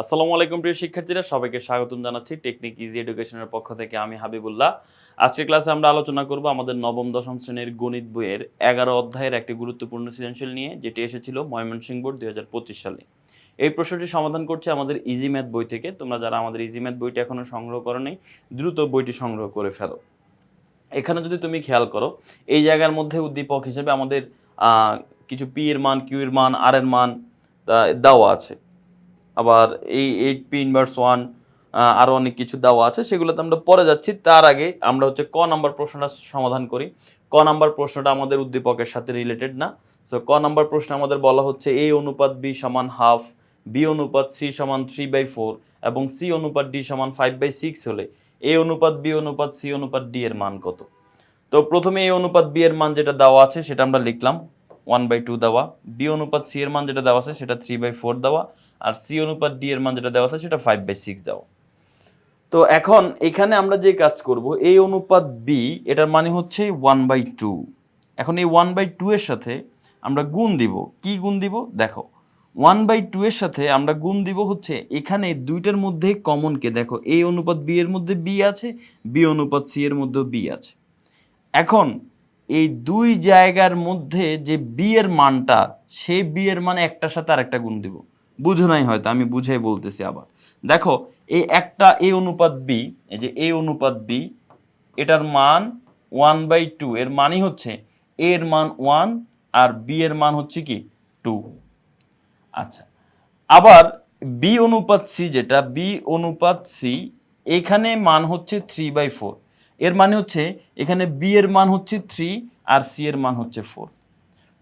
আসসালামু আলাইকুম প্রিয় শিক্ষার্থীরা, সবাইকে স্বাগতম জানাচ্ছি টেকনিক ইজি এডুকেশনের পক্ষ থেকে। আমি হাবিবুল্লাহ। আজকের ক্লাসে আমরা আলোচনা করব আমাদের নবম, দশম শ্রেণির গণিত বইয়ের এগারো অধ্যায়ের একটি গুরুত্বপূর্ণ সৃজনশীল নিয়ে, যেটি এসেছিল ময়মনসিংহ বোর্ড দুই হাজার পঁচিশ সালে। এই প্রশ্নটি সমাধান করছে আমাদের ইজি ম্যাথ বই থেকে। তোমরা যারা আমাদের ইজি ম্যাথ বইটি এখনও সংগ্রহ করো নেই দ্রুত বইটি সংগ্রহ করে ফেলো। এখানে যদি তুমি খেয়াল করো, এই জায়গার মধ্যে উদ্দীপক হিসেবে আমাদের কিছু পি এর মান কিউ এর মান আর এর মান দেওয়া আছে। আবার এই এইট পি ইনভার্স ওয়ান আরও অনেক কিছু দেওয়া আছে, সেগুলোতে আমরা পরে যাচ্ছি। তার আগে আমরা হচ্ছে ক নাম্বার প্রশ্নটা সমাধান করি। ক নাম্বার প্রশ্নটা আমাদের উদ্দীপকের সাথে রিলেটেড না। সো ক নাম্বার প্রশ্ন আমাদের বলা হচ্ছে এ অনুপাত বি সমান হাফ বি অনুপাত সি সমান থ্রি বাই ফোর এবং সি অনুপাত ডি সমান ফাইভ বাই সিক্স হলে এ অনুপাত বি অনুপাত সি অনুপাত ডি এর মান কত? তো প্রথমে এ অনুপাত বি এর মান যেটা দেওয়া আছে, সেটা আমরা লিখলাম। ওয়ান বাই টু দেওয়া। বি অনুপাত সি এর মান যেটা দেওয়া আছে, সেটা থ্রি বাই ফোর দেওয়া। আর সি অনুপাত ডি এর মান যেটা দেওয়া আছে সেটা ফাইভ বাই সিক্স দেওয়া তো এখন এখানে আমরা যে কাজ করব এই অনুপাত বি এটার মানে হচ্ছে ওয়ান বাই টু এখন এই ওয়ান বাই টু এর সাথে আমরা গুণ দিব। কি গুণ দিব? দেখো ওয়ান বাই টু এর সাথে আমরা গুণ দিব হচ্ছে এখানে দুইটার মধ্যে কমনকে দেখো এই অনুপাত বি এর মধ্যে বি আছে বি অনুপাত সি এর মধ্যেও বি আছে। এখন এই দুই জায়গার মধ্যে যে বি এর মানটা সেই বি এর মানে একটার সাথে আরেকটা গুণ দিব। বুঝো নাই হয়তো, আমি বুঝাই বলতেছি আবার। দেখো, এই একটা এ অনুপাত বি, এই যে এ অনুপাত বি, এটার মান ওয়ান বাই টু, এর মানই হচ্ছে এর মান ওয়ান আর বি এর মান হচ্ছে কি টু। আচ্ছা আবার বি অনুপাত সি যেটা, বি অনুপাত সি, এখানে মান হচ্ছে থ্রি বাই ফোর এর মানে হচ্ছে এখানে বি এর মান হচ্ছে থ্রি আর সি এর মান হচ্ছে ফোর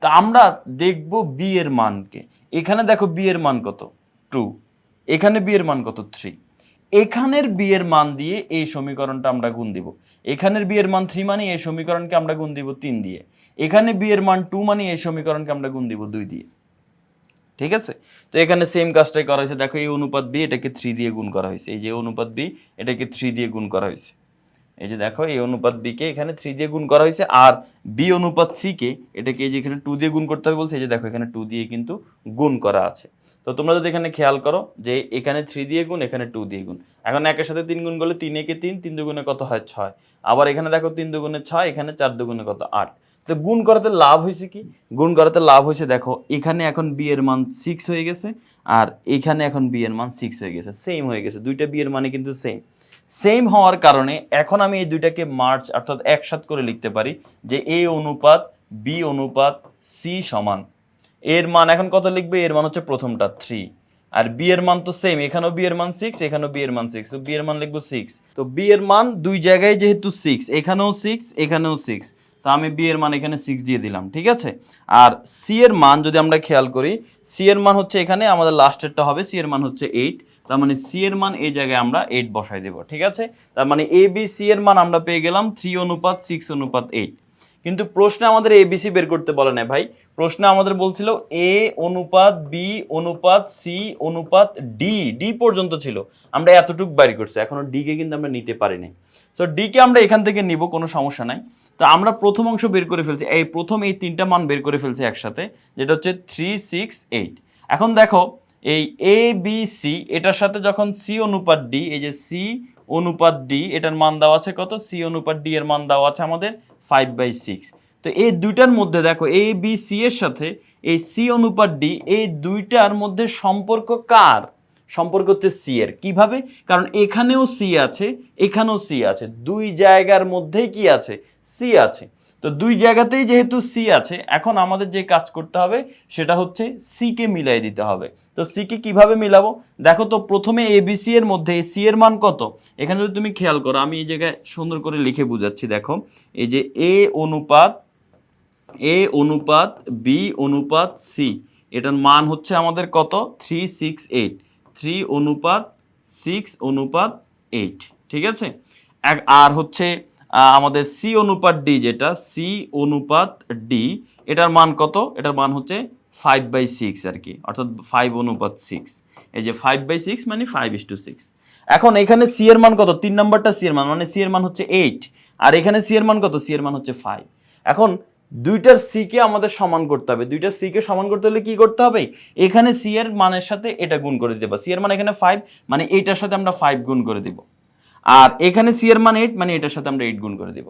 তা আমরা দেখব বি এর মানকে। এখানে দেখো বি এর মান কত? টু এখানে বি এর মান কত? থ্রি এখানের বি এর মান দিয়ে এই সমীকরণটা আমরা গুণ দিব। এখানের বি এর মান থ্রি মানে এই সমীকরণকে আমরা গুণ দিব তিন দিয়ে। এখানে বি এর মান টু মানে এই সমীকরণকে আমরা গুণ দিব দুই দিয়ে। ঠিক আছে? তো এখানে সেম কাজটাই করা হয়েছে। দেখো এই অনুপাত বি এটাকে থ্রি দিয়ে গুণ করা হয়েছে। এই যে অনুপাত বি এটাকে থ্রি দিয়ে গুণ করা হয়েছে। এই যে দেখো, এই অনুপাত বি কে এখানে থ্রি দিয়ে গুণ করা হয়েছে, আর বি অনুপাত সি কে এটাকে এই যে এখানে টু দিয়ে গুণ করতে হবে বলছে, এই যে দেখো, এখানে টু দিয়ে কিন্তু গুণ করা আছে। তো তোমরা যদি এখানে খেয়াল করো যে এখানে থ্রি দিয়ে গুণ, এখানে টু দিয়ে গুণ। এখন একের সাথে তিন গুণ করলে তিন একে তিন তিন দুগুণে কত হয় ছয়? আবার এখানে দেখো তিন দুগুণে ছয়, এখানে চার দুগুণে কত আট? তো গুণ করাতে লাভ হয়েছে কি? গুণ করাতে লাভ হয়েছে, দেখো, এখানে এখন বি এর মান সিক্স হয়ে গেছে, আর এখানে এখন বি এর মান সিক্স হয়ে গেছে সেম হয়ে গেছে। দুইটা বি এর মানে কিন্তু সেম সেম হওয়ার কারণে এখন আমি এই দুইটাকে মার্চ অর্থাৎ একসাথ করে লিখতে পারি যে এ অনুপাত বি অনুপাত সি সমান এর মান এখন কত লিখবে এর মান হচ্ছে প্রথমটা থ্রি আর বি এর মান তো সেম এখানেও বি এর মান সিক্স এখানেও বি এর মান সিক্স তো বি এর মান লিখব সিক্স তো বি এর মান দুই জায়গায় যেহেতু সিক্স এখানেও সিক্স এখানেও সিক্স তো আমি বি এর মান এখানে সিক্স দিয়ে দিলাম ঠিক আছে আর সি এর মান যদি আমরা খেয়াল করি সি এর মান হচ্ছে এখানে আমাদের লাস্টেরটা হবে সি এর মান হচ্ছে এইট তার মানে সি এর মান এই জায়গায় আমরা এইট বসাই দেবো, ঠিক আছে? তার মানে এ বি সি এর মান আমরা পেয়ে গেলাম থ্রি অনুপাত সিক্স অনুপাত এইট কিন্তু প্রশ্নে আমাদের এবিসি বের করতে বলে না ভাই। প্রশ্নে আমাদের বলছিল এ অনুপাত বি অনুপাত সি অনুপাত ডি ডি পর্যন্ত ছিল। আমরা এতটুক বাইর করছি, এখনও ডি কে কিন্তু আমরা নিতে পারিনি। সো ডি কে আমরা এখান থেকে নিব, কোনো সমস্যা নাই। তো আমরা প্রথম অংশ বের করে ফেলছি, এই প্রথম এই তিনটা মান বের করে ফেলছি একসাথে, যেটা হচ্ছে থ্রি সিক্স এইট এখন দেখো এই এ বি সি এটার সাথে যখন সি অনুপাত ডি এই যে সি অনুপাত ডি এটার মান দেওয়া আছে কত? সি অনুপাত ডি এর মান দেওয়া আছে আমাদের ফাইভ বাই সিক্স তো এই দুইটার মধ্যে দেখো এ বি সি এর সাথে এই সি অনুপাত ডি এই দুইটার মধ্যে সম্পর্ক কার? সম্পর্ক হচ্ছে সি এর। কীভাবে? কারণ এখানেও সি আছে, এখানেও সি আছে। দুই জায়গার মধ্যেই কি আছে? সি আছে। তো দুই জায়গাতেই যেহেতু সি আছে, এখন আমাদের যে কাজ করতে হবে সেটা হচ্ছে সি কে মিলাই দিতে হবে। তো সি কে কীভাবে মিলাবো? দেখো তো প্রথমে এবিসি এর মধ্যে সি এর মান কত? এখানে যদি তুমি খেয়াল করো, আমি এই জায়গায় সুন্দর করে লিখে বুঝাচ্ছি, দেখো। এই যে এ অনুপাত এ অনুপাত বি অনুপাত সি এটার মান হচ্ছে আমাদের কত? থ্রি সিক্স এইট থ্রি অনুপাত সিক্স অনুপাত এইট ঠিক আছে? আর হচ্ছে আমাদের সি অনুপাত ডি যেটা সি অনুপাত ডি এটার মান কত? এটার মান হচ্ছে ফাইভ বাই সিক্স আর কি, অর্থাৎ ফাইভ অনুপাত সিক্স এই যে ফাইভ বাই সিক্স মানে ফাইভ ইস টু সিক্স এখন এখানে সি এর মান কত? তিন নম্বরটা সি এর মান মানে সি এর মান হচ্ছে এইট আর এখানে সি এর মান কত? সি এর মান হচ্ছে ফাইভ এখন দুইটার সি কে আমাদের সমান করতে হবে। দুইটার সি কে সমান করতে হলে কি করতে হবে? এখানে সি এর মানের সাথে এটা গুণ করে দেবো সি এর মান এখানে ফাইভ মানে এইটার সাথে আমরা ফাইভ গুণ করে দিব। আর এখানে সি এর মান এইট মানে এটার সাথে আমরা এইট গুণ করে দিব।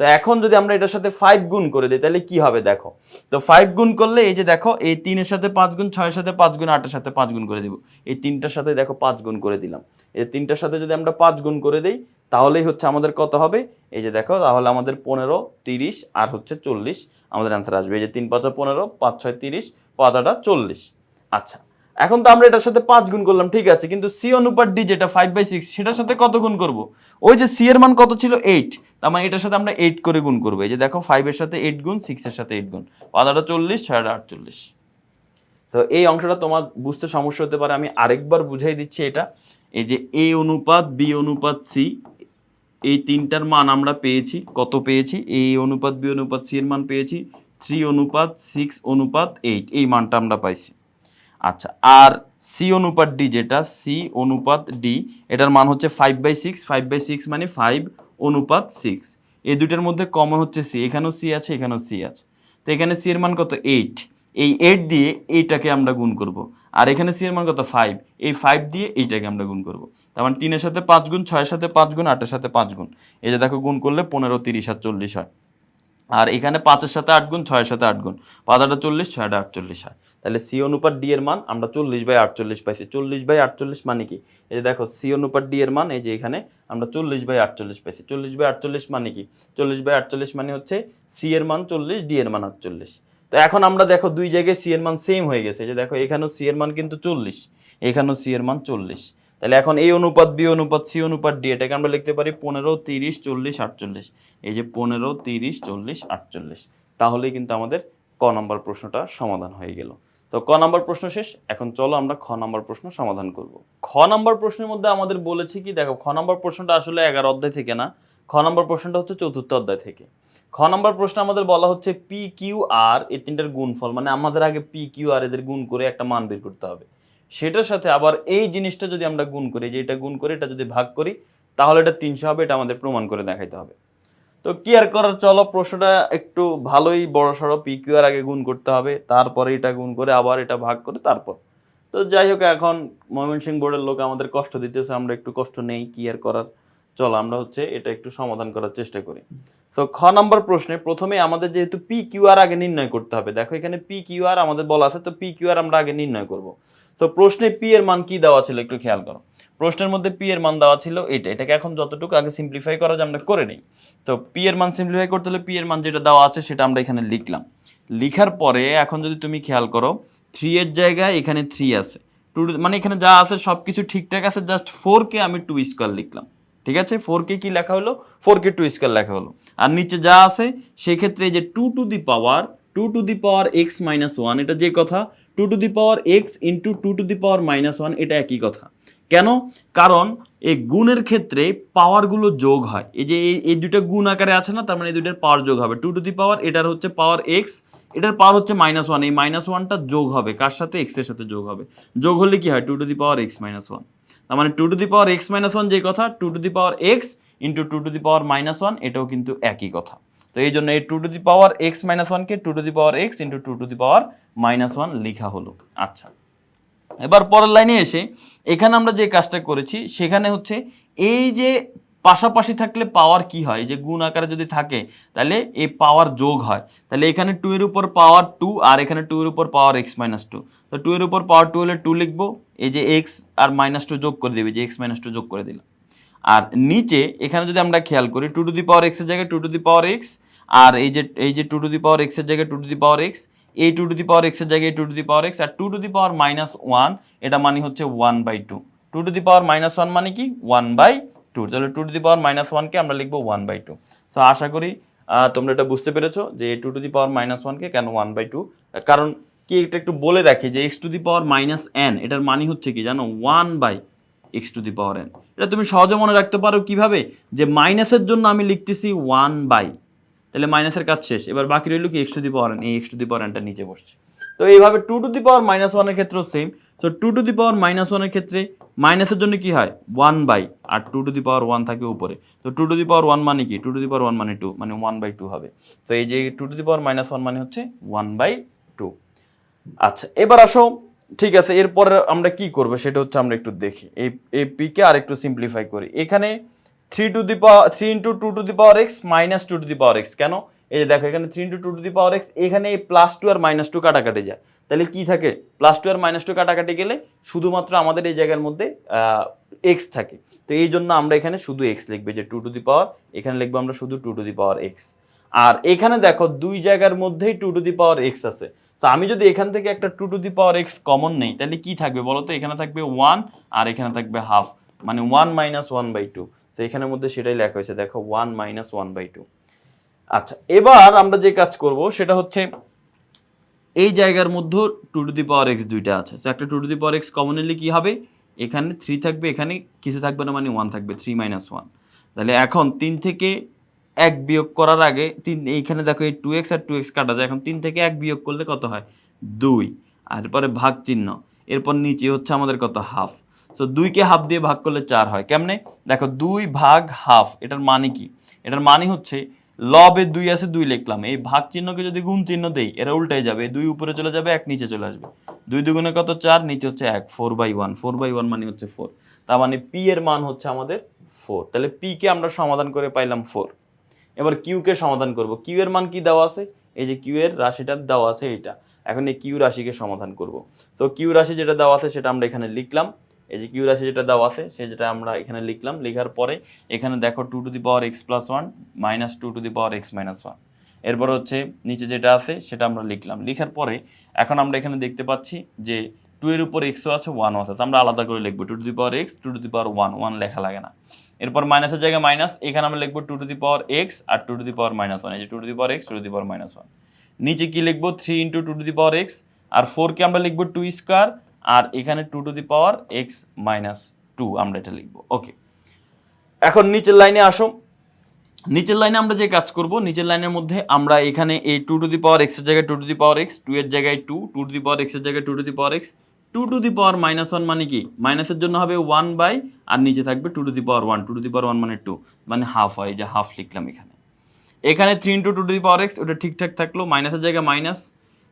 তো এখন যদি আমরা এটার সাথে ফাইভ গুণ করে দিই, তাহলে কি হবে দেখো? তো ফাইভ গুণ করলে এই যে দেখো, এই তিনের সাথে পাঁচ গুণ, ছয়ের সাথে পাঁচ গুণ, আটের সাথে পাঁচ গুণ করে দিব। এই তিনটার সাথে দেখো পাঁচ গুণ করে দিলাম। এই তিনটার সাথে যদি আমরা পাঁচ গুণ করে দিই, তাহলেই হচ্ছে আমাদের কত হবে? এই যে দেখো, তাহলে আমাদের পনেরো, তিরিশ আর হচ্ছে চল্লিশ, আমাদের অ্যান্সার আসবে। এই যে তিন পাঁচা পনেরো, পাঁচ ছয় তিরিশ, পাঁচ আটা চল্লিশ। আচ্ছা এখন তো আমরা এটার সাথে পাঁচ গুণ করলাম, ঠিক আছে, কিন্তু সি অনুপাত ডি যেটা ফাইভ বাই সিক্স সেটার সাথে কত গুণ করব? ওই যে সি এর মান কত ছিল? এইট তার মানে এটার সাথে আমরা এইট করে গুণ করব। এই যে দেখো ফাইভের সাথে এইট গুণ সিক্সের সাথে এইট গুণ পাঁচ আটা চল্লিশ, ছয় আটা আটচল্লিশ। তো এই অংশটা তোমার বুঝতে সমস্যা হতে পারে, আমি আরেকবার বুঝাই দিচ্ছি এটা। এই যে এ অনুপাত বি অনুপাত সি এই তিনটার মান আমরা পেয়েছি, কত পেয়েছি? এ অনুপাত বি অনুপাত সি এর মান পেয়েছি থ্রি অনুপাত সিক্স অনুপাত এইট এই মানটা আমরা পাইছি। আচ্ছা আর সি অনুপাত ডি যেটা সি অনুপাত ডি এটার মান হচ্ছে five by six five by six মানে ফাইভ অনুপাত সিক্স এই দুইটার মধ্যে কমন হচ্ছে সি এখানেও সি আছে, এখানেও সি আছে। তো এখানে সি এর মান কত? এইট এই এইট দিয়ে এইটাকে আমরা গুণ করব। আর এখানে সি এর মান কত? ফাইভ এই ফাইভ দিয়ে এইটাকে আমরা গুণ করব। তার মানে তিনের সাথে পাঁচ গুণ, ছয়ের সাথে পাঁচ গুণ, আটের সাথে পাঁচ গুণ। এই যে দেখো, গুণ করলে পনেরো, তিরিশ আর চল্লিশ হয়। আর এখানে পাঁচের সাথে আট গুণ, ছয়ের সাথে আট গুণ। পাঁচ আটা চল্লিশ ছয় আটা আটচল্লিশ হয়। তাহলে সি অনুপাত ডি এর মান, আমরা চল্লিশ বাই আটচল্লিশ পাইছি। চল্লিশ বাই আটচল্লিশ মানে কি? এই যে দেখো, সি অনুপাত ডি এর মান, এই যে এখানে আমরা চল্লিশ বাই আটচল্লিশ পাইছি। চল্লিশ বাই আটচল্লিশ মানে কি? চল্লিশ বাই আটচল্লিশ মানে হচ্ছে সি এর মান চল্লিশ, ডি এর মান আটচল্লিশ। তো এখন আমরা দেখো দুই জায়গায় সি এর মান সেম হয়ে গেছে। যে দেখো, এখানেও সি এর মান কিন্তু চল্লিশ, এখানেও সি এর মান চল্লিশ। তাহলে এখন এই অনুপাত বি অনুপাত সি অনুপাত ডি এটাকে আমরা লিখতে পারি পনেরো, তিরিশ, চল্লিশ, আটচল্লিশ। এই যে পনেরো, তিরিশ, চল্লিশ, আটচল্লিশ। তাহলেই কিন্তু আমাদের ক নম্বর প্রশ্নটা সমাধান হয়ে গেল। তো ক নম্বর প্রশ্ন শেষ। এখন চলো আমরা খ নম্বর প্রশ্ন সমাধান করব। খ নম্বর প্রশ্নের মধ্যে আমাদের বলেছি কি, দেখো, খ নম্বর প্রশ্নটা আসলে এগারো অধ্যায় থেকে না। খ নম্বর প্রশ্নটা হচ্ছে চতুর্থ অধ্যায় থেকে। খ নম্বর প্রশ্ন আমাদের বলা হচ্ছে পি কিউ আর এই তিনটার গুণফল মানে আমাদের আগে পি কিউ আর এদের গুণ করে একটা মান বের করতে হবে। সেটার সাথে আবার এই জিনিসটা যদি আমরা গুণ করি, যে এটা গুণ করে, এটা যদি ভাগ করি, তাহলে এটা তিনশো হবে, এটা আমাদের প্রমাণ করে দেখাইতে হবে। তো কি আর করার? চলো, প্রশ্নটা একটু ভালোই বড় সড়ো পি কিউ আর আগে গুণ করতে হবে, তারপরে এটা গুণ করে, আবার এটা ভাগ করে, তারপর। তো যাই হোক, এখন ময়মনসিংহ বোর্ডের লোক আমাদের কষ্ট দিতেছে, আমরা একটু কষ্ট নেই, কি আর করার? চলো, আমরা হচ্ছে এটা একটু সমাধান করার চেষ্টা করি। তো খ নম্বর প্রশ্নে প্রথমে আমাদের যেহেতু পি কিউ আর আগে নির্ণয় করতে হবে, দেখো এখানে পি কিউ আর আমাদের বলা আছে, তো পি কিউ আর আমরা আগে নির্ণয় করব। তো প্রশ্নে পি এর মান কি দেওয়া ছিল একটু খেয়াল করো। প্রশ্নের মধ্যে পি এর মান দেওয়া ছিল এটা এটাকে এখন যতটুকু আগে সিম্পলিফাই করা যায় আমরা করে নিই। তো পি এর মান সিম্পলিফাই করতে হলে পি এর মান যেটা দেওয়া আছে সেটা আমরা এখানে লিখলাম। লিখার পরে এখন যদি তুমি খেয়াল করো থ্রি এর জায়গায় এখানে থ্রি আছে। টু মানে এখানে যা আছে সব কিছু ঠিকঠাক আছে জাস্ট ফোর কে আমি টু স্কোয়ার লিখলাম। ঠিক আছে? ফোর কে কি লেখা হলো? ফোর কে টু স্কোয়ার লেখা হলো। আর নিচে যা আছে, সেক্ষেত্রে যে two to the power two to the power X minus one এটা যে কথা two to the power X into two to the power minus one, এটা একই কথা। কেন? কারণ এই গুণের ক্ষেত্রে পাওয়ারগুলো যোগ হয়। এই যে এই- দুটো গুণ আকারে আছে না, তার মানে এই দুইটার পাওয়ার যোগ হবে। টু টু দি পাওয়ার, এটার হচ্ছে পাওয়ার এক্স, এটার পাওয়ার হচ্ছে মাইনাস ওয়ান। এই মাইনাস ওয়ানটা যোগ হবে, কার সাথে? এক্সের সাথে যোগ হবে। যোগ হলে কি হয়? Two to the power X minus one. তার মানে two to the power X minus one যে কথা, two to the power X into two to the power minus one, এটাও কিন্তু একই কথা। তো এই জন্য এই two to the power X minus ওয়ানকে two to the power X into two to the power minus one লেখা হলো। আচ্ছা। এবার পরের লাইনে এসে এখানে আমরা যে কাজটা করেছি, সেখানে হচ্ছে এই যে পাশাপাশি থাকলে পাওয়ার কি হয়? যে গুণ আকারে যদি থাকে, তাহলে এই পাওয়ার যোগ হয়। তাহলে এখানে টু এর উপর পাওয়ার টু আর এখানে টু এর উপর পাওয়ার এক্স মাইনাস টু তো টু এর উপর পাওয়ার টু হলে টু লিখব, এই যে এক্স আর মাইনাস টু যোগ করে দেবে, যে এক্স মাইনাস টু যোগ করে দিলাম। আর নিচে এখানে যদি আমরা খেয়াল করি টু টু দি পাওয়ার এক্সের জায়গায় two to the power X আর এই যে এই যে টু টু দি পাওয়ার এক্সের জায়গায় two to the power X এই টু টু দি পাওয়ার এক্সের জায়গায় two to the power X R two to the power minus one এটা মানে হচ্ছে one by two two to the power minus one মানে কি ওয়ান বাই টু তাহলে two to the power minus ওয়ানকে আমরা লিখব ওয়ান বাই টু তো আশা করি তোমরা এটা বুঝতে পেরেছ যে two to the power minus ওয়ানকে কেন ওয়ান বাই টু কারণ কি এটা একটু বলে রাখি যে X to the power minus N এটার মানে হচ্ছে কি জানো one by X to the power N এটা তুমি সহজে মনে রাখতে পারো কীভাবে যে মাইনাসের জন্য আমি লিখতেছি ওয়ান বাই তাহলে মাইনাসের কাজ শেষ। এবার বাকি রইল কি এক্স টু দি পাওয়ার এই এক্স টু দি পাওয়ার এনটা নিচে বসছে। তো এইভাবে two to the power minus ওয়ানের ক্ষেত্রেও সেম তো two to the power minus ওয়ানের ক্ষেত্রে মাইনাসের জন্য কি হয়? One by R two to the power one থাকে উপরে। তো two to the power one মানে কি? Two to the power one মানে টু মানে ওয়ান বাই টু হবে। তো এই যে two to the power minus one মানে হচ্ছে ওয়ান বাই টু আচ্ছা এবার আসো। ঠিক আছে, এরপরে আমরা কি করব সেটা হচ্ছে আমরা একটু দেখি। এই এই পিকে আর একটু সিম্পলিফাই করি। এখানে three to the power three into two to the power x minus two to the power x কেন? এই যে দেখো এখানে three into two to the power x এখানে এই প্লাস টু আর মাইনাস টু কাটাকাটি যায়। তাহলে কি থাকে? প্লাস টু আর মাইনাস টু কাটাকাটি গেলে শুধুমাত্র আমাদের এই জায়গার মধ্যে এক্স থাকে। তো এই জন্য আমরা এখানে শুধু এক্স লিখবে যে টু টু দি পাওয়ার এখানে লিখব আমরা শুধু two to the power X আর এখানে দেখো দুই জায়গার মধ্যেই two to the power X আছে। তো আমি যদি এখান থেকে একটা two to the power X common নেই, তাহলে কি থাকবে বলো তো? এখানে থাকবে ওয়ান আর এখানে থাকবে হাফ মানে one minus one by two তো এখানের মধ্যে সেটাই লেখা হয়েছে, দেখো one minus one by two আচ্ছা এবার আমরা যে কাজ করব, সেটা হচ্ছে এই জায়গার মধ্যে two to the power X দুইটা আছে। তো একটা two to the power X common নিলে কী হবে? এখানে থ্রি থাকবে, এখানে কিছু থাকবে না মানে ওয়ান থাকবে থ্রি মাইনাস ওয়ান তাহলে এখন তিন থেকে এক বিয়োগ করার আগে তিন, এইখানে দেখো এই টু এক্স আর টু এক্স কাটা যায়, এখন তিন থেকে এক বিয়োগ করলে কত হয়? দুই। আর এরপরে ভাগ চিহ্ন এরপর নিচে হচ্ছে আমাদের কত? হাফ সো দুইকে হাফ দিয়ে ভাগ করলে চার হয়। কেমনে? দেখো, দুই ভাগ হাফ এটার মানে কি? এটার মানে হচ্ছে লবে দুই আছে, দুই লিখলাম। এই ভাগ চিহ্নকে যদি গুণ চিহ্ন দেই, এরা উল্টাই যাবে। দুই উপরে চলে যাবে, এক নিচে চলে আসবে। দুই দুগুণে কত? চার, নিচে হচ্ছে এক four by one four by one মানে হচ্ছে ফোর তার মানে পি এর মান হচ্ছে আমাদের ফোর তাহলে পি কে আমরা সমাধান করে পাইলাম ফোর এবার কিউ কে সমাধান করব। কিউ এর মান কি দেওয়া আছে? এই যে কিউ এর রাশিটা দেওয়া আছে এইটা। এখন এই কিউ রাশিকে সমাধান করব। তো কিউ রাশি যেটা দেওয়া আছে, সেটা আমরা এখানে লিখলাম। এই যে কিউ রাশি যেটা দেওয়া আছে, সে যেটা আমরা এখানে লিখলাম, লেখার পরে এখানে দেখো two to the power X plus one minus two to the power X minus one এরপর হচ্ছে নিচে যেটা আছে, সেটা আমরা লিখলাম। লেখার পরে এখন আমরা এখানে দেখতে পাচ্ছি যে টু এর উপর এক্সও আছে ওয়ানও আছে। আমরা আলাদা করে লিখব two to the power X two to the power one one লেখা লাগে না। এরপর মাইনাসের জায়গায় মাইনাস এখানে আমরা লিখব two to the power X R two to the power minus one এই যে two to the power X two to the power minus one নিচে কি লিখব? Three into two to the power X আর ফোরকে আমরা লিখব টু স্কোয়ার আর এখানে two to the power X minus two আমরা এটা লিখব। ওকে এখন নিচের লাইনে আসো নিচের লাইনে আমরা যে কাজ করব, নিচের লাইনের মধ্যে আমরা এখানে এই টু টু দি পাওয়ার এক্সের জায়গায় two to the power X two এর জায়গায় two two to the power এক্সের জায়গায় two to the power X two to the power minus one মানে কি? মাইনাসের জন্য হবে ওয়ান বাই আর নিচে থাকবে two to the power one two to the power one মানে টু মানে হাফ হয় যে হাফ লিখলাম এখানে। এখানে three into two to the power X ওটা ঠিকঠাক থাকল মাইনাসের জায়গায় মাইনাস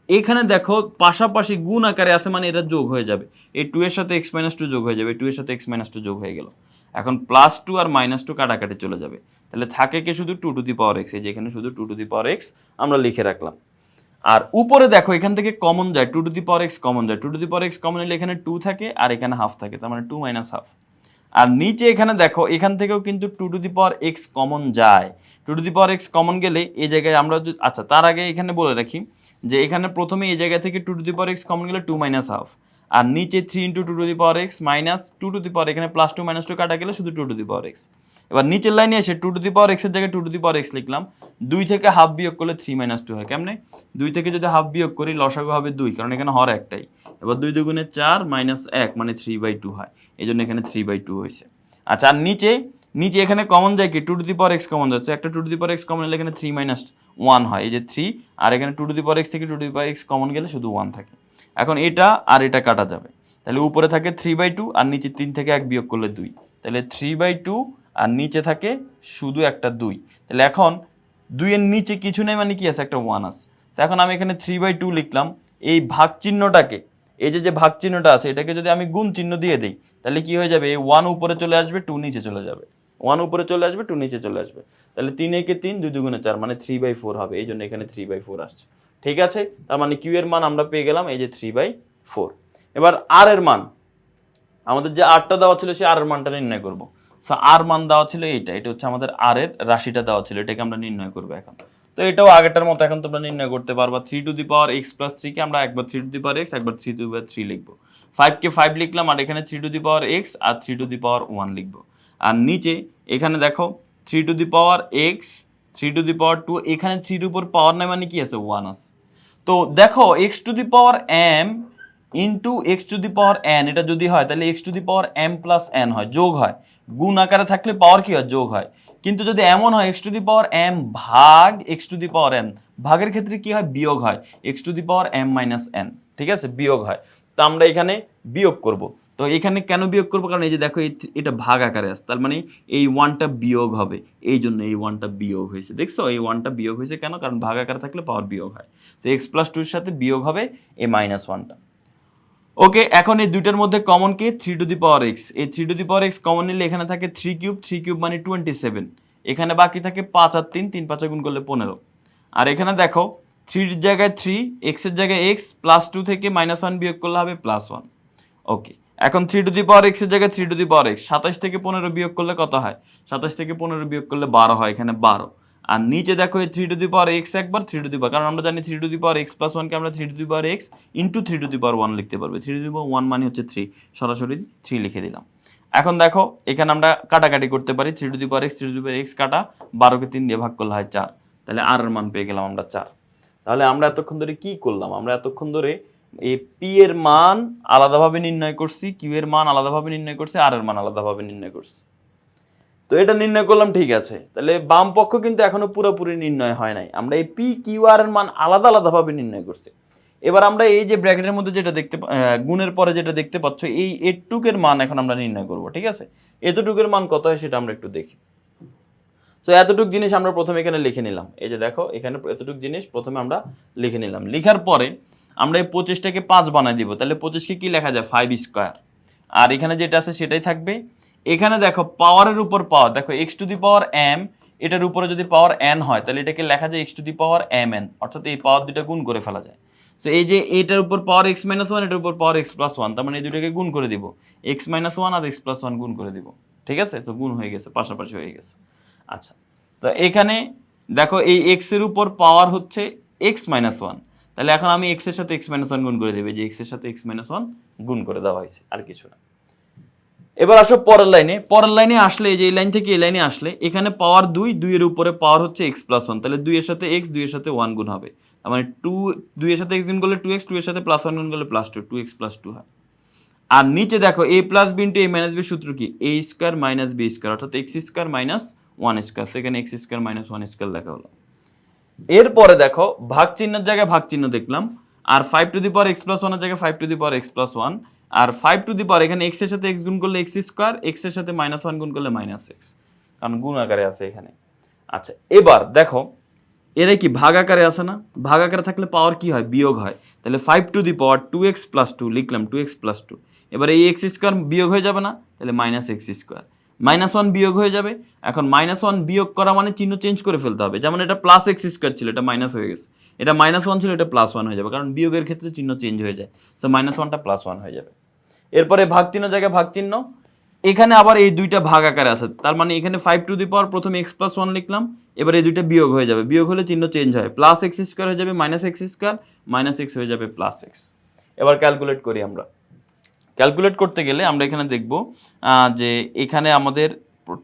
এখানে দেখো পাশাপাশি গুণ আকারে আছে মানে এটা যোগ হয়ে যাবে। এই টু এর সাথে এক্স মাইনাস টু যোগ হয়ে যাবে টু এর সাথে এক্স মাইনাস টু যোগ হয়ে গেল। এখন প্লাস টু আর মাইনাস টু কাটাকাটি চলে যাবে। তাহলে থাকে কি শুধু two to the power X এই যে এখানে শুধু two to the power X আমরা লিখে রাখলাম। আর উপরে দেখো এখান থেকে কমন যায় two to the power X common যায়। Two to the power X common হলে এখানে টু থাকে আর এখানে হাফ থাকে, তার মানে টু মাইনাস হাফ আর নিচে এখানে দেখো, এখান থেকেও কিন্তু two to the power X common যায়। Two to the power X common গেলে এই জায়গায় আমরা আচ্ছা তার আগে এখানে বলে রাখি যে এখানে প্রথমে এই জায়গা থেকে two to the power X common গেলে টু মাইনাস হাফ আর নিচে three into two to the power X minus two to the power এখানে প্লাস টু মাইনাস টু কাটা গেলে শুধু two to the power X এবার নিচের লাইনে এসে টু টু দি পাওয়ার এক্সের জায়গায় two to the power X লিখলাম। দুই থেকে হাফ বিয়োগ করলে থ্রি মাইনাস টু হয়, কেমনে? দুই থেকে যদি হাফ বিয়োগ করি, লসাগু হবে দুই, কারণ এখানে হর একটাই। এবার দুই দুগুণে চার মাইনাস এক মানে থ্রি বাই টু হয়। এই জন্য এখানে থ্রি বাই টু হয়েছে। আচ্ছা আর নিচে নিচে এখানে কমন যায় কি? Two to the power X common যাচ্ছে। একটা two to the power X common হলে এখানে থ্রি মাইনাস ওয়ান হয়। এই যে থ্রি আর এখানে two to the power X থেকে two to the power X common গেলে শুধু ওয়ান থাকে। এখন এটা আর এটা কাটা যাবে। তাহলে উপরে থাকে থ্রি বাই টু আর নিচে তিন থেকে এক বিয়োগ করলে দুই। তাহলে থ্রি বাই টু আর নিচে থাকে শুধু একটা দুই। তাহলে এখন দুইয়ের নিচে কিছু নেই মানে কি আছে? একটা ওয়ান আছে। তো এখন আমি এখানে থ্রি বাই টু লিখলাম। এই ভাগ চিহ্নটাকে, এই যে যে ভাগ চিহ্নটা আছে, এটাকে যদি আমি গুণ চিহ্ন দিয়ে দিই, তাহলে কি হয়ে যাবে? এই ওয়ান উপরে চলে আসবে টু নিচে চলে যাবে। ওয়ান উপরে চলে আসবে টু নিচে চলে আসবে। তাহলে তিন একে তিন, দুই দুগুণে চার মানে থ্রি বাই ফোর হবে। এই জন্য এখানে থ্রি বাই ফোর আসছে। ঠিক আছে? তার মানে কিউ এর মান আমরা পেয়ে গেলাম, এই যে থ্রি বাই ফোর এবার আর এর মান। আমাদের যে আরটা দেওয়া ছিল সেই আর এর মানটা নির্ণয় করব। সো আর মান দেওয়া ছিল এইটা। এটা হচ্ছে আমাদের আর এর রাশিটা দেওয়া ছিল। এটাকে আমরা নির্ণয় করব এখন। তো এটাও আগেরটার মতো এখন তোমরা নির্ণয় করতে পারবা। Three to the power X plus থ্রিকে আমরা একবার three to the power X একবার three to the power three লিখব। ফাইভকে ফাইভ লিখলাম, আর এখানে three to the power X R three to the power one লিখব। আর নিচে এখানে দেখো three to the power X three to the power two এখানে থ্রি টু উপর পাওয়ার নাই মানে কি আছে? ওয়ান আছে। তো দেখো X to the power M into X to the power N এটা যদি হয়, তাহলে X to the power M plus N হয়, যোগ হয়। গুণ আকারে থাকলে পাওয়ার কি হয়? যোগ হয়। কিন্তু যদি এমন হয় X to the power M ভাগ X to the power M ভাগের ক্ষেত্রে কি হয়? বিয়োগ হয়। X to the power M minus N ঠিক আছে? বিয়োগ হয়। তো আমরা এখানে বিয়োগ করব। তো এখানে কেন বিয়োগ করব? কারণ এই যে দেখো এটা ভাগ আকারে আছে। তার মানে এই ওয়ানটা বিয়োগ হবে। এই জন্য এই ওয়ানটা বিয়োগ হয়েছে। দেখছ? এই ওয়ানটা বিয়োগ হয়েছে কেন? কারণ ভাগ আকারে থাকলে পাওয়ার বিয়োগ হয়। তো এক্স প্লাস টুর সাথে বিয়োগ হবে এই মাইনাস ওয়ানটা ওকে, এখন এই দুইটার মধ্যে কমন কি? Three to the power X এই three to the power X common নিলে এখানে থাকে থ্রি কিউব থ্রি কিউব মানে টোয়েন্টি সেভেন এখানে বাকি থাকে পাঁচ আর তিন তিন পাঁচে গুণ করলে পনেরো। আর এখানে দেখো থ্রির জায়গায় থ্রি এক্সের জায়গায় এক্স প্লাস টু থেকে মাইনাস ওয়ান বিয়োগ করলে হবে প্লাস ওয়ান ওকে। এখন থ্রি টু দি পাওয়ার এক্সের জায়গায় three to the power x সাতাশ থেকে পনেরো বিয়োগ করলে কত হয় সাতাশ থেকে পনেরো বিয়োগ করলে বারো হয় এখানে বারো আর নিচে দেখো এই three to the power x একবার থ্রি টু দি পাওয়ার কারণ আমরা জানি three to the power x plus ওয়ানকে আমরা three to the power x into three to the power one লিখতে পারবে three to the power one মানে হচ্ছে থ্রি সরাসরি থ্রি লিখে দিলাম এখন দেখো এখানে আমরা কাটাকাটি করতে পারি three to the power x three to the power x কাটা বারোকে তিন দিয়ে ভাগ করলে হয় চার তাহলে আর এর মান পেয়ে গেলাম আমরা চার তাহলে আমরা এতক্ষণ ধরে কি করলাম আমরা এতক্ষণ ধরে এই পি এর মান আলাদাভাবে নির্ণয় করছি কিউ এর মান আলাদাভাবে নির্ণয় করছি আর এর মান আলাদাভাবে নির্ণয় করছি। তো এটা নির্ণয় করলাম, ঠিক আছে। তাহলে বাম পক্ষ কিন্তু এখনও পুরোপুরি নির্ণয় হয় নাই। আমরা এই পি কিউ আর এর মান আলাদা আলাদাভাবে নির্ণয় করছি। এবার আমরা এই যে ব্র্যাকেটের মধ্যে যেটা দেখতে গুণের পরে যেটা দেখতে পাচ্ছ, এই এটুকের মান এখন আমরা নির্ণয় করব, ঠিক আছে? এতটুকের মান কত হয় সেটা আমরা একটু দেখি। তো এতটুক জিনিস আমরা প্রথমে এখানে লিখে নিলাম। এই যে দেখো, এখানে এতটুক জিনিস প্রথমে আমরা লিখে নিলাম। লিখার পরে আমরা এই পঁচিশটাকে পাঁচ বানাই দিব। তাহলে পঁচিশকে কি লেখা যায়? ফাইভ স্কোয়ার আর এখানে যেটা আছে সেটাই থাকবে। এখানে দেখো পাওয়ারের উপর পাওয়ার দেখো x to the power m এটার উপরে যদি পাওয়ার এন হয়, তাহলে এটাকে লেখা যায় x to the power m n অর্থাৎ এই পাওয়ার দুটো গুণ করে ফেলা যায়। তো এই যে এটার উপর পাওয়ার এক্স মাইনাস ওয়ান এটার উপর পাওয়ার এক্স প্লাস ওয়ান তার মানে এই দুটোকে গুণ করে দিব। এক্স মাইনাস ওয়ান আর এক্স প্লাস ওয়ান গুণ করে দিব। ঠিক আছে? তো গুণ হয়ে গেছে, পাশাপাশি হয়ে গেছে। আচ্ছা তো এখানে দেখো, এই এক্সের উপর পাওয়ার হচ্ছে এক্স মাইনাস ওয়ান তাহলে এখন আমি এক্সের সাথে এক্স মাইনাস ওয়ান গুণ করে দেবে যে এক্সের সাথে এক্স মাইনাস ওয়ান গুণ করে দেওয়া হয়েছে, আর কিছু না। এবার আসো পরের লাইনে পরের লাইনে আসলে যে এই লাইন থেকে এই লাইনে আসলে, এখানে পাওয়ার দুই, দুইয়ের উপরে পাওয়ার হচ্ছে এক্স প্লাস ওয়ান তাহলে দুইয়ের সাথে এক্স দুইয়ের সাথে ওয়ান গুণ হবে। তার মানে টু দুইয়ের সাথে এক্স গুণ করলে টু এক্স টু এর সাথে প্লাস ওয়ান গুণ করলে plus two two x plus two হয়। আর নিচে দেখো a plus b into a minus b সূত্র কি? A square minus b square অর্থাৎ x square minus one square সেখানে x square minus one square লেখা হলো। এরপরে দেখো, ভাগ চিহ্নের জায়গায় ভাগ চিহ্ন দেখলাম, আর five to the power x plus ওয়ানের জায়গায় five to the power x plus one R five to the power এখানে এক্সের সাথে এক্স গুণ করলে এক্স স্কোয়ার এক্সের সাথে মাইনাস ওয়ান গুণ করলে মাইনাস এক্স কারণ গুণ আকারে আছে এখানে। আচ্ছা এবার দেখো, এরা কি ভাগ আকারে আছে না? ভাগ আকারে থাকলে পাওয়ার কি হয়? বিয়োগ হয়। তাহলে five to the power two x plus two লিখলাম টু এক্স প্লাস টু এবার এই এক্স স্কোয়ার বিয়োগ হয়ে যাবে না, তাহলে minus x square minus one বিয়োগ হয়ে যাবে। এখন মাইনাস ওয়ান বিয়োগ করা মানে চিহ্ন চেঞ্জ করে ফেলতে হবে। যেমন এটা প্লাস এক্স স্কোয়ার ছিল, এটা মাইনাস হয়ে গেছে। এটা মাইনাস ওয়ান ছিল, এটা প্লাস ওয়ান হয়ে যাবে। কারণ বিয়োগের ক্ষেত্রে চিহ্ন চেঞ্জ হয়ে যায়। তো মাইনাস ওয়ানটা প্লাস ওয়ান হয়ে যাবে। এরপরে ভাগ চিহ্ন জায়গায় ভাগ চিহ্ন এখানে আবার এই দুইটা ভাগ আকারে আছে। তার মানে এখানে ফাইভ টু দি পাওয়ার প্রথমে এক্স প্লাস ওয়ান লিখলাম। এবার এই দুইটা বিয়োগ হয়ে যাবে। বিয়োগ হলে চিহ্ন চেঞ্জ হয়। প্লাস এক্স স্কোয়ার হয়ে যাবে minus x square minus x হয়ে যাবে প্লাস এক্স এবার ক্যালকুলেট করি আমরা। ক্যালকুলেট করতে গেলে আমরা এখানে দেখব যে এখানে আমাদের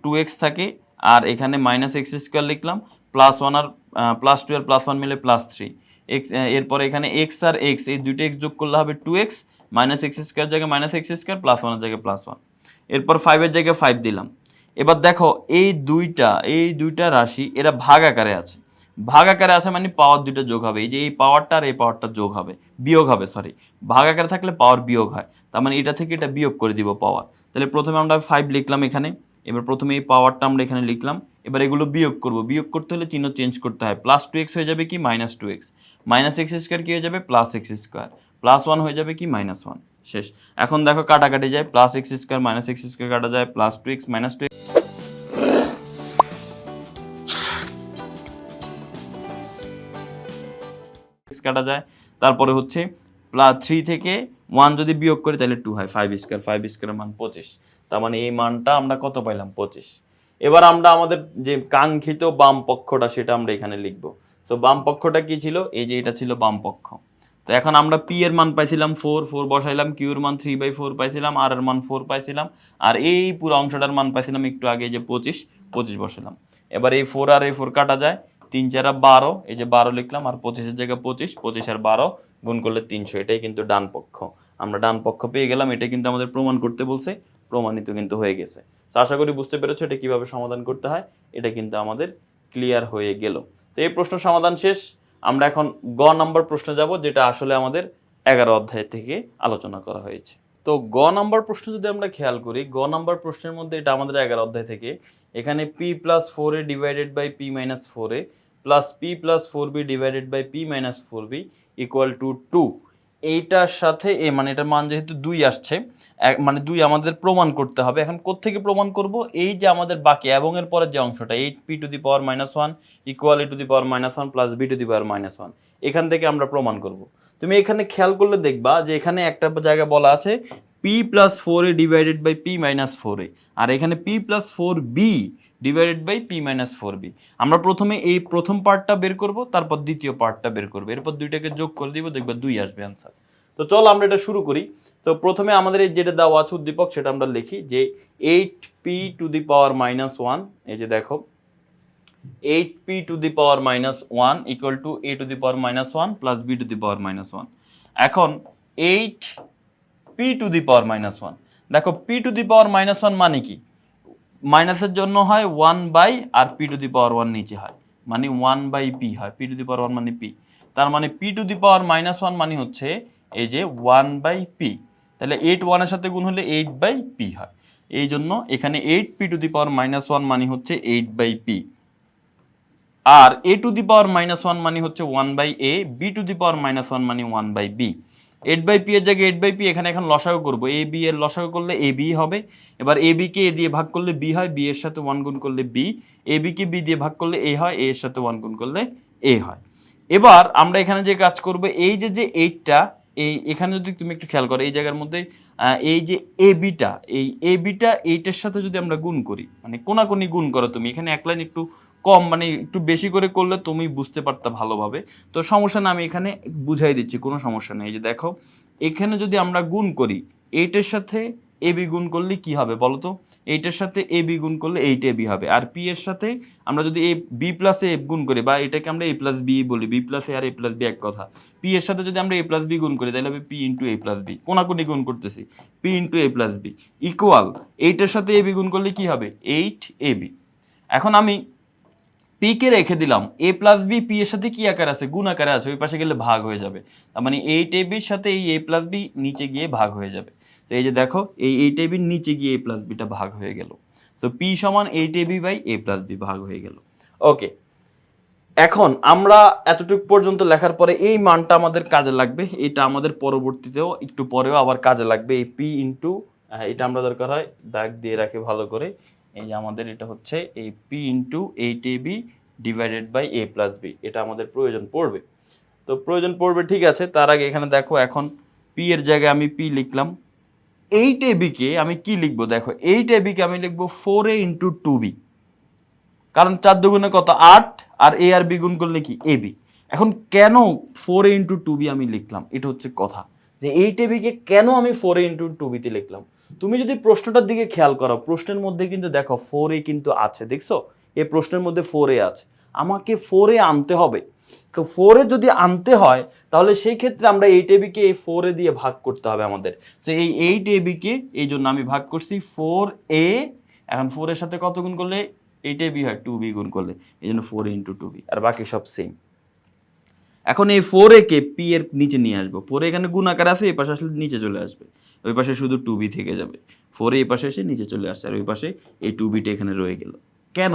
টু এক্স থাকে আর এখানে মাইনাস এক্স স্কোয়ার লিখলাম প্লাস ওয়ান আর প্লাস টু আর প্লাস ওয়ান মিলে প্লাস থ্রি এক্স এরপরে এখানে এক্স আর এক্স এই দুইটা এক্স যোগ করলে হবে two x minus x square জায়গায় মাইনাস এক্স স্কোয়ার প্লাস ওয়ানের জায়গায় প্লাস ওয়ান এরপর ফাইভের জায়গায় ফাইভ দিলাম। এবার দেখো, এই দুইটা এই দুইটা রাশি এরা ভাগ আকারে আছে। ভাগ আকারে আছে মানে পাওয়ার দুইটা যোগ হবে। এই যে এই পাওয়ারটা আর এই পাওয়ারটা যোগ হবে, বিয়োগ হবে সরি ভাগ আকারে থাকলে পাওয়ার বিয়োগ হয়, তার মানে এটা থেকে এটা বিয়োগ করে দিব পাওয়ার তাহলে প্রথমে আমরা ফাইভ লিখলাম এখানে, এবার প্রথমে এই পাওয়ারটা আমরা এখানে লিখলাম, এবার এগুলো বিয়োগ করব। বিয়োগ করতে হলে চিহ্ন চেঞ্জ করতে হয়। প্লাস টু এক্স হয়ে যাবে কি? Minus two x minus x square কি হয়ে যাবে? Plus x square plus one হয়ে যাবে কি? মাইনাস ওয়ান শেষ। এখন দেখো কাটাকাটি যায়। Plus x square minus x square কাটা যায়। Plus two x minus two x কাটা যায়। তারপরে হচ্ছে প্লাস থ্রি থেকে ওয়ান যদি বিয়োগ করি, তাহলে টু হয় ফাইভ স্কোয়ার ফাইভ স্কোয়ারের মান পঁচিশ। তার মানে এই মানটা আমরা কত পাইলাম? পঁচিশ। এবার আমরা আমাদের যে কাঙ্ক্ষিত বাম পক্ষটা, সেটা আমরা এখানে লিখব। তো বাম পক্ষটা কি ছিল? এই যে এটা ছিল বাম পক্ষ। তো এখন আমরা পি এর মান পাইছিলাম ফোর ফোর বসাইলাম কিউর মান থ্রি বাই ফোর পাইছিলাম আর এর মান ফোর পাইছিলাম, আর এই পুরো অংশটার মান পাইছিলাম একটু আগে যে পঁচিশ পঁচিশ বসালাম এবার এই ফোর আর এই ফোর কাটা যায়। তিন চারা বারো, এই যে বারো লিখলাম, আর পঁচিশের জায়গায় পঁচিশ পঁচিশ আর বারো গুণ করলে তিনশো, এটাই কিন্তু ডান পক্ষ। আমরা ডান পক্ষ পেয়ে গেলাম, এটা কিন্তু আমাদের প্রমাণ করতে বলছে, প্রমাণিত কিন্তু হয়ে গেছে। তো আশা করি বুঝতে পেরেছ এটা কীভাবে সমাধান করতে হয়, এটা কিন্তু আমাদের ক্লিয়ার হয়ে গেল। তো এই প্রশ্ন সমাধান শেষ, আমরা এখন গ নাম্বার প্রশ্নে যাব, যেটা আসলে আমাদের এগারো অধ্যায় থেকে আলোচনা করা হয়েছে। তো গ নাম্বার প্রশ্ন যদি আমরা খেয়াল করি, গ নাম্বার প্রশ্নের মধ্যে এটা আমাদের এগারো অধ্যায় থেকে, এখানে p plus four divided by p minus four plus p plus four b divided by p minus four b equal to two এইটার সাথে এ মানে এটার মান যেহেতু দুই আসছে মানে দুই আমাদের প্রমাণ করতে হবে। এখন কোত্থেকে প্রমাণ করব? এই যে আমাদের বাকি এবং এর পরের যে অংশটা eight p to the power minus one equal to the power minus one plus b to the power minus one এখান থেকে আমরা প্রমাণ করব। তুমি এখানে খেয়াল করলে দেখবা যে এখানে একটা জায়গা বলা আছে p plus four a divided by p minus four a আর এখানে p plus four b divided by p minus four b আমরা প্রথমে এই প্রথম পার্টটা বের করব, তারপর দ্বিতীয় পার্টটা বের করব। এরপর দুইটাকে যোগ করে দিব, দেখবা দুই আসবে অ্যান্সার তো চল আমরা এটা শুরু করি। তো প্রথমে আমাদের এই যেটা দেওয়া আছে উদ্দীপক, সেটা আমরা লিখি যে eight p to the power minus one এই যে দেখো। Eight p to the power minus one equal to a to the power minus one plus b to the power minus one এখন eight p to the power minus one দেখো p to the power minus one মানে কি? মাইনাসের জন্য হয় one by R p to the power one নিচে হয়। মানে ওয়ান বাই পি হয়। P to the power one মানে পি তার মানে p to the power minus one মানে হচ্ছে এই যে ওয়ান বাই পি তাহলে এইট ওয়ানের সাথে গুণ হলে এইট বাই পি হয়। এই জন্য এখানে eight p to the power minus one মানে হচ্ছে eight by p R a to the power minus one মানে হচ্ছে one by a b to the power minus one মানে one by b eight by p এর জায়গায় eight by P এখানে এখন লসাগু করব। এ, বি এর লসাগু করলে এ, বি হবে। এবার এ, বি কে এ দিয়ে ভাগ করলে বি হয়, বি এর সাথে ওয়ান গুণ করলে বি। এ, বি কে বি দিয়ে ভাগ করলে এ হয়, এ এর সাথে ওয়ান গুণ করলে এ হয়। এবার আমরা এখানে যে কাজ করব, এই যে যে এইটটা, এই এখানে যদি তুমি একটু খেয়াল করো, এই জায়গার মধ্যে এই যে এ বিটা এই এ বিটা এইটার সাথে যদি আমরা গুণ করি মানে কোনাকুনি গুণ করো তুমি, এখানে এক লাইন একটু কম মানে একটু বেশি করে করলে তুমি বুঝতে পারতা ভালোভাবে। তো সমস্যা না, আমি এখানে বুঝাই দিচ্ছি, কোনো সমস্যা নেই। যে দেখো, এখানে যদি আমরা গুণ করি, এইটার সাথে এ বি গুণ করলে কি হবে বলো তো? এইটার সাথে এ বি গুণ করলে এইট এ বি হবে। আর পি এর সাথে আমরা যদি এ, বি প্লাস এ গুণ করি, বা এটাকে আমরা এ প্লাস বি বলি, বি প্লাস এ আর এ প্লাস বি এক কথা। পি এর সাথে যদি আমরা এ প্লাস বি গুণ করি, তাহলে হবে p into a plus b. কোনাকুনি গুণ করতেছি। P into a plus b. Equal এইটার সাথে এ বি গুণ করলে কি হবে? Eight a b. এখন আমি পি কে রেখে দিলাম এ প্লাস বি পি এর সাথে কি আকার আছে? গুণ আকারে আছে, ওই পাশে গেলে ভাগ হয়ে যাবে। তার মানে এইট এ বির সাথে এই এ প্লাস বি নিচে গিয়ে ভাগ হয়ে যাবে। তো এই যে দেখো, এই এইট এ বির নিচে গিয়ে এ প্লাস বিটা ভাগ হয়ে গেল। তো পি সমান eight a b by a plus b ভাগ হয়ে গেল। ওকে এখন আমরা এতটুকু পর্যন্ত লেখার পরে এই মানটা আমাদের কাজে লাগবে। এটা আমাদের পরবর্তীতেও, একটু পরেও আবার কাজে লাগবে। এই পি ইন্টু এটা আমরা দরকার হয় দাগ দিয়ে রাখি ভালো করে। এই যে আমাদের এটা হচ্ছে এই p into eight a b divided by a plus b এটা আমাদের প্রয়োজন পড়বে। তো প্রয়োজন পড়বে, ঠিক আছে, তার আগে এখানে দেখো এখন পি এর জায়গায় আমি পি লিখলাম। এইট এ বিকে আমি কি লিখব? দেখো এইট এ বিকে আমি লিখব four a into two b কারণ চার দুগুণে কত? আট, আর এ আর বি গুণ করলে কি? এ বি এখন কেন four a into two b আমি লিখলাম? এটা হচ্ছে কথা। যে এইট এ বিকে কেন আমি ফোর এ ইন্টু টু বিতে লিখলাম? তুমি যদি প্রশ্নটার দিকে খেয়াল করো, প্রশ্নের মধ্যে কিন্তু দেখো ফোর এ কিন্তু আছে, দেখছ? এই প্রশ্নের মধ্যে ফোর এ আছে। আমাকে ফোর এ আনতে হবে। তো ফোর এ যদি আনতে হয়, তাহলে সেই ক্ষেত্রে আমরা এইট এ বিকে এই ফোর এ দিয়ে ভাগ করতে হবে আমাদের। তো এই এইট এ বিকে এই জন্য আমি ভাগ করছি ফোর এ এখন ফোর এর সাথে কত গুণ করলে? এইট এ বি হয় টু বি গুণ করলে। এই জন্য ফোর ইন্টু টু বি আর বাকি সব সেম এখন এই ফোর এ কে পি এর নিচে নিয়ে আসব। ফোর এখানে গুণ আকার আছে, এই পাশে আসলে নিচে চলে আসবে। ওই পাশে শুধু টু বি থেকে যাবে। ফোর এই পাশে এসে নিচে চলে আসছে, আর ওই পাশে এই টু বিটা এখানে রয়ে গেল। কেন?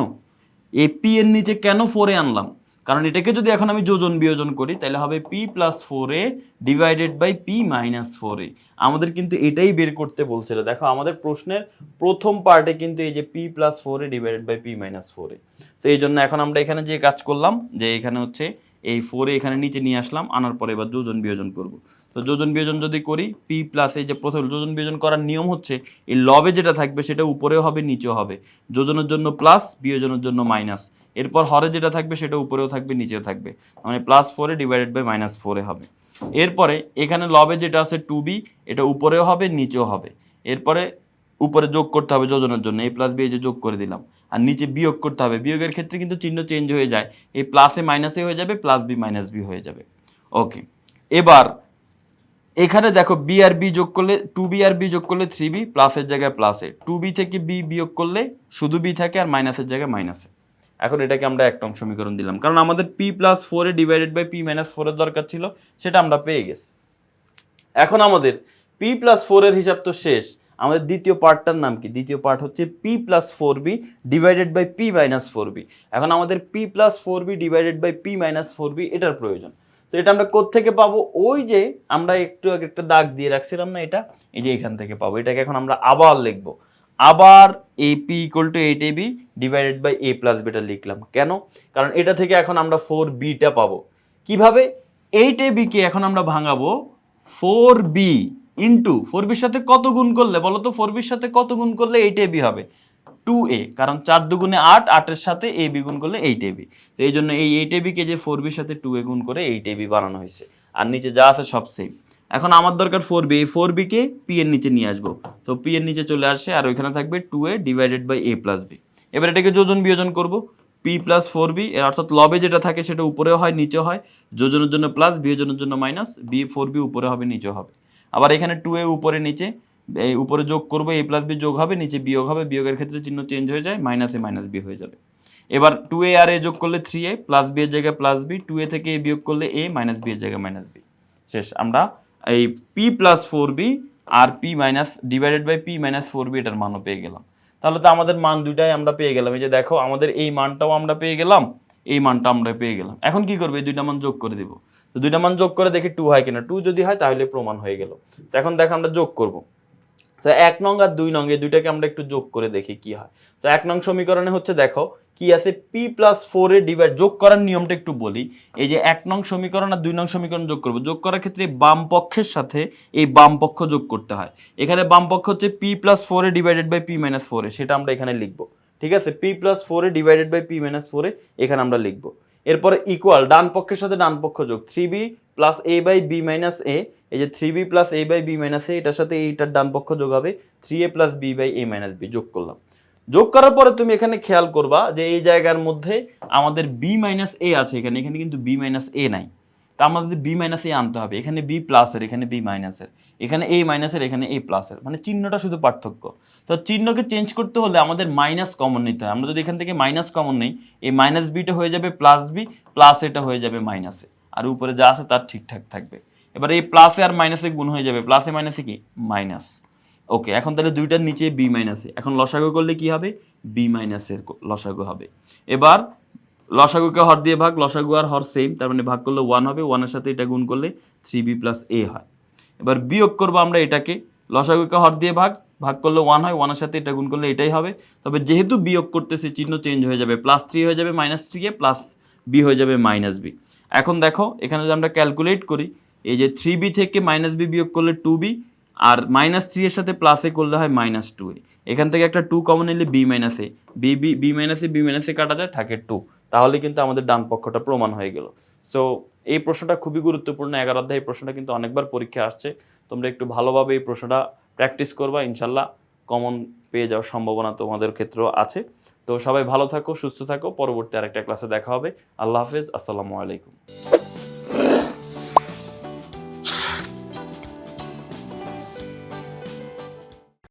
এই পি এর নিচে কেন ফোরে আনলাম? কারণ এটাকে যদি এখন আমি যোজন বিয়োজন করি, তাহলে হবে p plus four a divided by p minus four a আমাদের কিন্তু এটাই বের করতে বলছিল। দেখো, আমাদের প্রশ্নের প্রথম পার্টে কিন্তু এই যে p plus four a divided by p minus four a তো এই জন্য এখন আমরা এখানে যে কাজ করলাম, যে এখানে হচ্ছে এই ফোরে এখানে নিচে নিয়ে আসলাম, আনার পরে এবার যোজন বিয়োজন করব। তো যোজন বিয়োজন যদি করি পি প্লাস এই যে প্রথম যোজন বিয়োজন করার নিয়ম হচ্ছে, এই লবে যেটা থাকবে সেটা উপরেও হবে, নিচেও হবে। যোজনের জন্য প্লাস বিয়োজনের জন্য মাইনাস এরপর হরে যেটা থাকবে সেটা উপরেও থাকবে, নিচেও থাকবে। মানে প্লাস ফোরে ডিভাইডেড বাই মাইনাস ফোরে হবে। এরপরে এখানে লবে যেটা আছে টু বি এটা উপরেও হবে, নিচেও হবে। এরপরে উপরে যোগ করতে হবে যোজনের জন্য এই প্লাস বি এই যে যোগ করে দিলাম। আর নিচে বিয়োগ করতে হবে। বিয়োগের ক্ষেত্রে কিন্তু চিহ্ন চেঞ্জ হয়ে যায়। এই প্লাসে মাইনাসে হয়ে যাবে প্লাস বি মাইনাস বি হয়ে যাবে। ওকে এবার এখানে দেখো বি আর বি যোগ করলে টু বি আর বি যোগ করলে থ্রি বি প্লাসের জায়গায় প্লাসে টু বি থেকে বি বিয়োগ করলে শুধু বি থাকে আর মাইনাসের জায়গায় মাইনাসে এখন এটাকে আমরা এক সমীকরণ দিলাম। কারণ আমাদের পি প্লাস ফোরে ডিভাইডেড বাই পি মাইনাস ফোরের দরকার ছিল, সেটা আমরা পেয়ে গেছি। এখন আমাদের পি প্লাস ফোরের হিসাব তো শেষ। আমাদের দ্বিতীয় পার্টটার নাম কি? দ্বিতীয় পার্ট হচ্ছে p plus four b divided by p minus four b. এখন আমাদের p plus four b divided by p minus four b, এটার প্রয়োজন। তো এটা আমরা কোত্থেকে পাবো? ওই যে আমরা একটু একটা দাগ দিয়ে রাখছিলাম না এটা? এই যে এখান থেকে পাবো। এটাকে এখন আমরা আবার লিখব। আবার a p equal to eight a b divided by a plus beta লিখলাম। কেন? কারণ এটা থেকে এখন আমরা ফোর বিটা পাবো। কীভাবে? এইট এ বিকে এখন আমরা ভাঙাবো? ফোর বি ইন্টু ফোর বির সাথে কত গুণ করলে বলো তো ফোর বির সাথে কত গুণ করলে এইট এ বি হবে? টু এ কারণ চার দুগুণে আট, আটের সাথে এ বি গুণ করলে এইট এ বি তো এই জন্য এই এইট এ বিকে যে ফোর বির সাথে টু এ গুণ করে এইট এ বি বানানো হয়েছে। আর নিচে যা আছে সব সেম এখন আমার দরকার ফোর বি এই ফোর বিকে পি এর নিচে নিয়ে আসব। তো পি এর নিচে চলে আসে, আর ওইখানে থাকবে two a divided by a plus b এবার এটাকে যোজন বিয়োজন করব। পি প্লাস ফোর বি এর অর্থাৎ লবে যেটা থাকে সেটা উপরেও হয় নিচে হয়। যোজনের জন্য প্লাস বিয়োজনের জন্য মাইনাস বি ফোর বি উপরে হবে, নিচেও হবে। আবার এখানে টু এ উপরে নিচে, এই উপরে যোগ করব এ প্লাস বি যোগ হবে, নিচে বিয়োগ হবে, বিয়োগের ক্ষেত্রে চিহ্ন চেঞ্জ হয়ে যায় মাইনাসে মাইনাস বি হয়ে যাবে। এবার টু এ আর এ যোগ করলে থ্রি এ প্লাস বি এর জায়গায় প্লাস বি টু এ থেকে এ বিয়োগ করলে এ মাইনাস বি এর জায়গায় মাইনাস বি শেষ, আমরা এই P plus four B R p minus divided by p minus four b এটার মানও পেয়ে গেলাম। তাহলে তো আমাদের মান দুইটাই আমরা পেয়ে গেলাম। এই যে দেখো, আমাদের এই মানটাও আমরা পেয়ে গেলাম, এই মানটা আমরা পেয়ে গেলাম। এখন কি করবে? এই দুইটা মান যোগ করে দিব। তো দুইটা মান যোগ করে দেখি টু হয় কিনা। টু যদি হয়, তাহলে প্রমাণ হয়ে গেল। তো এখন দেখো আমরা যোগ করব। তো এক নং আর দুই নং, এই দুইটাকে আমরা একটু যোগ করে দেখি কি হয়। তো এক নং সমীকরণে হচ্ছে দেখো, কি আছে? পি প্লাস ফোর এর ডিভাইড যোগ করার নিয়মটা একটু বলি। এই যে এক নং সমীকরণ আর দুই নং সমীকরণ যোগ করব। যোগ করার ক্ষেত্রে বাম পক্ষের সাথে এই বাম পক্ষ যোগ করতে হয়। এখানে বাম পক্ষ হচ্ছে p plus four a divided by p minus four a, সেটা আমরা এখানে লিখব। ঠিক আছে? P plus four a divided by p minus four a, এখানে আমরা লিখব। এরপরে ইকুয়াল ডান পক্ষের সাথে ডান পক্ষ যোগ। Three b plus a by b minus a এই যে three b plus a by b minus a এটার সাথে এইটার ডান পক্ষ যোগ হবে। Three a plus b by a minus b যোগ করলাম। যোগ করার পরে তুমি এখানে খেয়াল করবা যে এই জায়গার মধ্যে আমাদের বি মাইনাস এ আছে এখানে এখানে কিন্তু বি মাইনাস এ নাই। তা আমাদের বি মাইনাস আনতে হবে। এখানে বি প্লাসের এখানে বি মাইনাসের এখানে এ মাইনাসের এখানে এ প্লাসের মানে চিহ্নটা শুধু পার্থক্য। তো চিহ্নকে চেঞ্জ করতে হলে আমাদের মাইনাস কমন নিতে হয়। আমরা যদি এখান থেকে মাইনাস কমন নেই, এই মাইনাস বিটা হয়ে যাবে প্লাস বি প্লাস এটা হয়ে যাবে মাইনাসে আর উপরে যা আছে তার ঠিকঠাক থাকবে। এবার এই প্লাসে আর মাইনাসে গুণ হয়ে যাবে। প্লাসে মাইনাসে কি? মাইনাস ওকে এখন তাহলে দুইটার নিচে বি মাইনাসে এখন লসাগু করলে কি হবে? বি মাইনাসের লসাগু হবে। এবার লসাগুকে হর দিয়ে ভাগ, লসাগু আর হর সেম তার মানে ভাগ করলে ওয়ান হবে ওয়ানের সাথে এটা গুণ করলে থ্রি বি প্লাস এ হয়। এবার বিয়োগ করব আমরা এটাকে, লসাগুকে হর দিয়ে ভাগ ভাগ করলে ওয়ান হয় ওয়ানের সাথে এটা গুণ করলে এটাই হবে। তবে যেহেতু বিয়োগ করতেছে, চিহ্ন চেঞ্জ হয়ে যাবে প্লাস থ্রি হয়ে যাবে minus three a plus b হয়ে যাবে মাইনাস বি এখন দেখো, এখানে যদি আমরা ক্যালকুলেট করি, এই যে থ্রি বি থেকে মাইনাস বি বিয়োগ করলে টু বি আর মাইনাস থ্রি এর সাথে প্লাসে করলে হয় মাইনাস টু এ এখান থেকে একটা টু কমন নিলে b minus a b b b মাইনাসে বি মাইনাসে কাটা যায়, থাকে টু তাহলে কিন্তু আমাদের ডান পক্ষটা প্রমাণ হয়ে গেল। সো এই প্রশ্নটা খুবই গুরুত্বপূর্ণ, এগারো অধ্যায় এই প্রশ্নটা কিন্তু অনেকবার পরীক্ষা আসছে। তোমরা একটু ভালোভাবে এই প্রশ্নটা প্র্যাকটিস করবা ইনশাল্লাহ কমন পেয়ে যাওয়ার সম্ভাবনা তোমাদের ক্ষেত্রেও আছে। তো সবাই ভালো থাকো, সুস্থ থাকো, পরবর্তী আরেকটা ক্লাসে দেখা হবে। আল্লাহ হাফেজ, আসসালামু আলাইকুম।